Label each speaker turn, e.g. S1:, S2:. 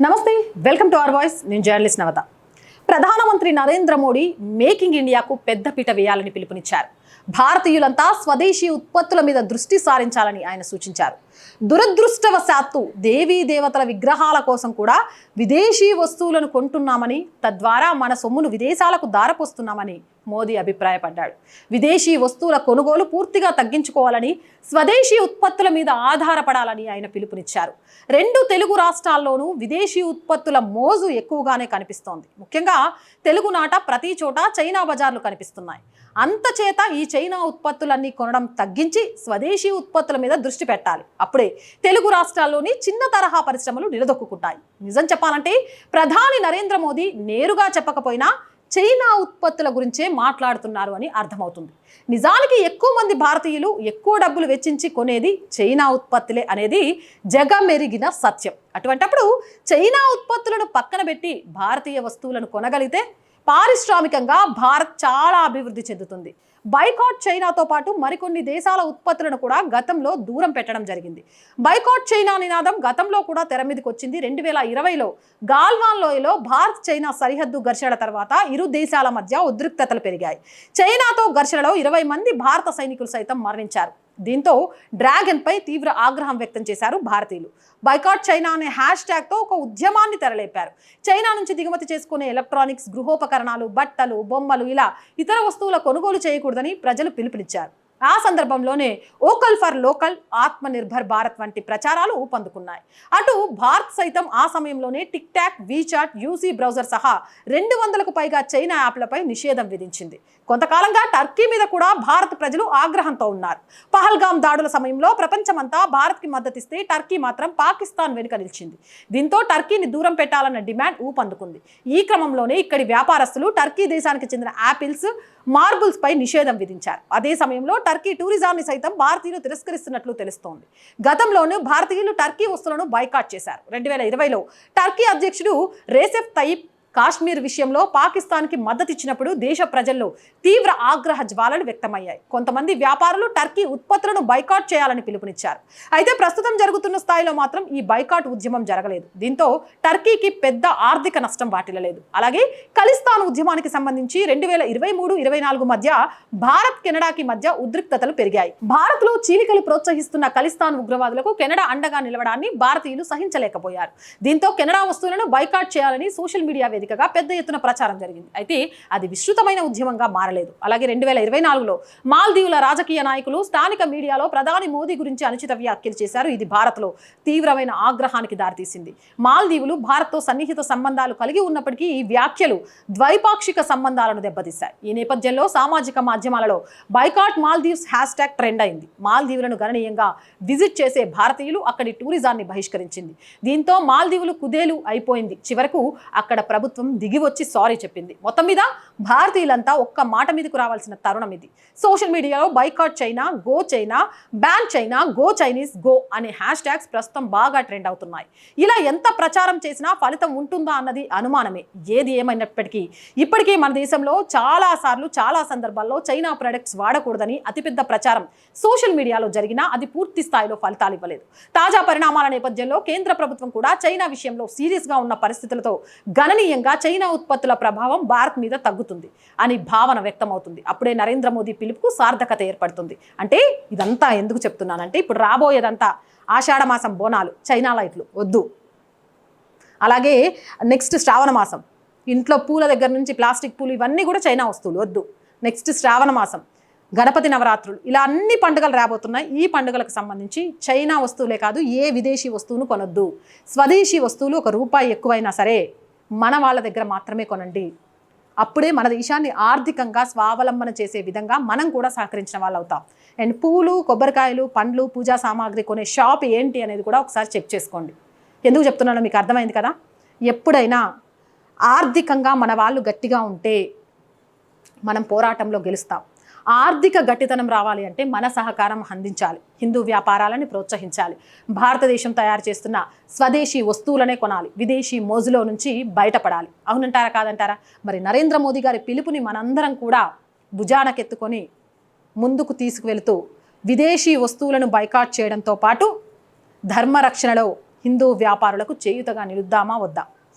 S1: నమస్తే welcome to our voice. నేను journalist నవత. ప్రధానమంత్రి నరేంద్ర మోడీ మేకింగ్ ఇండియాకు పెద్దపీట వేయాలని పిలుపునిచ్చారు. భారతీయులంతా స్వదేశీ ఉత్పత్తుల మీద దృష్టి సారించాలని ఆయన సూచించారు. దురదృష్టవశాత్తు దేవీ దేవతల విగ్రహాల కోసం కూడా విదేశీ వస్తువులను కొంటున్నామని తద్వారా మన సొమ్మును విదేశాలకు దారపోస్తున్నామని మోదీ అభిప్రాయపడ్డాడు. విదేశీ వస్తువుల కొనుగోలు పూర్తిగా తగ్గించుకోవాలని స్వదేశీ ఉత్పత్తుల మీద ఆధారపడాలని ఆయన పిలుపునిచ్చారు. రెండు తెలుగు రాష్ట్రాల్లోనూ విదేశీ ఉత్పత్తుల మోజు ఎక్కువగానే కనిపిస్తోంది. ముఖ్యంగా తెలుగునాట ప్రతి చోట చైనా బజార్లు కనిపిస్తున్నాయి. అంతచేత ఈ చైనా ఉత్పత్తులన్నీ కొనడం తగ్గించి స్వదేశీ ఉత్పత్తుల మీద దృష్టి పెట్టాలి. అప్పుడే తెలుగు రాష్ట్రాల్లోని చిన్న తరహా పరిశ్రమలు నిలదొక్కుంటాయి నిజం చెప్పాలంటే ప్రధాని నరేంద్ర మోదీ నేరుగా చెప్పకపోయినా చైనా ఉత్పత్తుల గురించే మాట్లాడుతున్నారు అని అర్థమవుతుంది. నిజానికి ఎక్కువ మంది భారతీయులు ఎక్కువ డబ్బులు వెచ్చించి కొనేది చైనా ఉత్పత్తులే అనేది జగమెరిగిన సత్యం. అటువంటప్పుడు చైనా ఉత్పత్తులను పక్కన పెట్టి భారతీయ వస్తువులను కొనగలిగితే పారిశ్రామికంగా భారత్ చాలా అభివృద్ధి చెందుతుంది. బైకాట్ చైనాతో పాటు మరికొన్ని దేశాల ఉత్పత్తులను కూడా గతంలో దూరం పెట్టడం జరిగింది. బైకాట్ చైనా నినాదం గతంలో కూడా తెర మీదకి వచ్చింది. రెండు వేల ఇరవైలో గాల్వాన్ లోయలో భారత్ చైనా సరిహద్దు ఘర్షణ తర్వాత ఇరు దేశాల మధ్య ఉద్రిక్తతలు పెరిగాయి. చైనాతో ఘర్షణలో ఇరవై మంది భారత సైనికులు సైతం మరణించారు. దీంతో డ్రాగన్పై తీవ్ర ఆగ్రహం వ్యక్తం చేశారు భారతీయులు. బైకాట్ చైనా అనే హ్యాష్ ట్యాగ్తో ఒక ఉద్యమాన్ని తెరలేపారు. చైనా నుంచి దిగుమతి చేసుకునే ఎలక్ట్రానిక్స్ గృహోపకరణాలు బట్టలు బొమ్మలు ఇలా ఇతర వస్తువుల కొనుగోలు చేయకూడదని ప్రజలు పిలుపునిచ్చారు. ఆ సందర్భంలోనే ఓకల్ ఫర్ లోకల్ ఆత్మ నిర్భర్ భారత్ వంటి ప్రచారాలు ఊపందుకున్నాయి. అటు భారత్ సైతం ఆ సమయంలోనే TikTok WeChat UC browser సహా రెండు వందలకు పైగా చైనా యాప్లపై నిషేధం విధించింది. కొంతకాలంగా టర్కీ మీద కూడా భారత్ ప్రజలు ఆగ్రహంతో ఉన్నారు. పహల్గామ్ దాడుల సమయంలో ప్రపంచమంతా భారత్కి మద్దతిస్తే టర్కీ మాత్రం పాకిస్తాన్ వెనుక నిలిచింది. దీంతో టర్కీని దూరం పెట్టాలన్న డిమాండ్ ఊపందుకుంది. ఈ క్రమంలోనే ఇక్కడి వ్యాపారస్తులు టర్కీ దేశానికి చెందిన యాపిల్స్ మార్బుల్స్పై నిషేధం విధించారు. అదే సమయంలో టర్కీ టూరిజాన్ని సైతం భారతీయులు తిరస్కరిస్తున్నట్లు తెలుస్తోంది. గతంలోనూ భారతీయులు టర్కీ వస్తువులను బైకాట్ చేశారు. రెండు వేల ఇరవైలో టర్కీ అధ్యక్షుడు రేసెఫ్ తయిబ్ కాశ్మీర్ విషయంలో పాకిస్తాన్కి మద్దతు ఇచ్చినప్పుడు దేశ ప్రజల్లో తీవ్ర ఆగ్రహ జ్వాలలు వ్యక్తమయ్యాయి. కొంతమంది వ్యాపారులు టర్కీ ఉత్పత్తులను బైకాట్ చేయాలని పిలుపునిచ్చారు. అయితే ప్రస్తుతం జరుగుతున్న స్థాయిలో మాత్రం ఈ బైకాట్ ఉద్యమం జరగలేదు. దీంతో టర్కీకి పెద్ద ఆర్థిక నష్టం వాటిల్లలేదు. అలాగే ఖలిస్తాన్ ఉద్యమానికి సంబంధించి రెండు వేల ఇరవై మూడు ఇరవై నాలుగు మధ్య భారత్ కెనడాకి మధ్య ఉద్రిక్తతలు పెరిగాయి. భారత్లో చీలికలు ప్రోత్సహిస్తున్న ఖలిస్తాన్ ఉగ్రవాదులకు కెనడా అండగా నిలవడాన్ని భారతీయులు సహించలేకపోయారు. దీంతో కెనడా వస్తువులను బైకాట్ చేయాలని సోషల్ మీడియా వేదికగా పెద్ద ఎత్తున ప్రచారం జరిగింది. అయితే అది విస్తృతమైన ఉద్యమంగా మారలేదు. అలాగే రెండు వేల ఇరవై నాలుగులో మాల్దీవుల రాజకీయ నాయకులు స్థానిక మీడియాలో ప్రధాని మోదీ గురించి అనుచిత వ్యాఖ్యలు చేశారు. ఇది భారత్లో తీవ్రమైన ఆగ్రహానికి దారితీసింది. మాల్దీవులు భారత్తో సన్నిహిత సంబంధాలు కలిగి ఉన్నప్పటికీ ఈ వ్యాఖ్యలు ద్వైపాక్షిక సంబంధాలను దెబ్బతీశాయి. ఈ నేపథ్యంలో సామాజిక మాధ్యమాలలో boycott Maldives hashtag trend అయింది. మాల్దీవులను గణనీయంగా విజిట్ చేసే భారతీయులు అక్కడి టూరిజాన్ని బహిష్కరించింది. దీంతో మాల్దీవులు కుదేలు అయిపోయింది. చివరకు అక్కడ ప్రభుత్వం దిగి వచ్చి సారీ చెప్పింది. మొత్తం మీద భారతీయులంతా ఒక్క మాట మీదకు రావాల్సిన తరుణం ఇది. సోషల్ మీడియాలో boycott China go China ban China go Chinese go అనే హ్యాష్ ట్యాగ్స్ ప్రస్తుతం బాగా ట్రెండ్ అవుతున్నాయి. ఇలా ఎంత ప్రచారం చేసినా ఫలితం ఉంటుందా అన్నది అనుమానమే. ఏది ఏమైనప్పటికీ ఇప్పటికీ మన దేశంలో చాలా సార్లు చాలా సందర్భాల్లో చైనా ప్రొడక్ట్స్ వాడకూడదని అతిపెద్ద ప్రచారం సోషల్ మీడియాలో జరిగినా అది పూర్తి స్థాయిలో ఫలితాలు ఇవ్వలేదు. తాజా పరిణామాల నేపథ్యంలో కేంద్ర ప్రభుత్వం కూడా చైనా విషయంలో సీరియస్గా ఉన్న పరిస్థితులతో గణనీయంగా చైనా ఉత్పత్తుల ప్రభావం భారత్ మీద తగ్గుతుంది. అని భావన వ్యక్తమవుతుంది. అప్పుడే నరేంద్ర మోదీ పిలుపుకు సార్థకత ఏర్పడుతుంది. అంటే ఇదంతా ఎందుకు చెప్తున్నానంటే ఇప్పుడు రాబోయేదంతా ఆషాఢమాసం బోనాలు చైనా లైట్లు వద్దు. అలాగే నెక్స్ట్ శ్రావణ మాసం ఇంట్లో పూల దగ్గర నుంచి ప్లాస్టిక్ పూలు ఇవన్నీ కూడా చైనా వస్తువులు వద్దు. నెక్స్ట్ శ్రావణ మాసం గణపతి నవరాత్రులు ఇలా అన్ని పండుగలు రాబోతున్నాయి. ఈ పండుగలకు సంబంధించి చైనా వస్తువులే కాదు ఏ విదేశీ వస్తువును కొనొద్దు. స్వదేశీ వస్తువులు ఒక రూపాయి ఎక్కువైనా సరే మన వాళ్ళ దగ్గర మాత్రమే కొనండి. అప్పుడే మన దేశాన్ని ఆర్థికంగా స్వావలంబన చేసే విధంగా మనం కూడా సహకరించిన వాళ్ళు అవుతాం అండ్ పూలు కొబ్బరికాయలు పండ్లు పూజా సామాగ్రి కొనే షాప్ ఏంటి అనేది కూడా ఒకసారి చెక్ చేసుకోండి. ఎందుకు చెప్తున్నానో మీకు అర్థమైంది కదా? ఎప్పుడైనా ఆర్థికంగా మన వాళ్ళు గట్టిగా ఉంటే మనం పోరాటంలో గెలుస్తాం. ఆర్థిక గట్టితనం రావాలి అంటే మన సహకారం అందించాలి. హిందూ వ్యాపారాలని ప్రోత్సహించాలి. భారతదేశం తయారు చేస్తున్న స్వదేశీ వస్తువులనే కొనాలి. విదేశీ మోజులో నుంచి బయటపడాలి. అవునంటారా కాదంటారా? మరి నరేంద్ర మోదీ గారి పిలుపుని మనందరం కూడా భుజానకెత్తుకొని ముందుకు తీసుకువెళుతూ విదేశీ వస్తువులను బైకాట్ చేయడంతో పాటు ధర్మ రక్షణలో హిందూ వ్యాపారులకు చేయుతగా నిలుద్దామా వద్దా?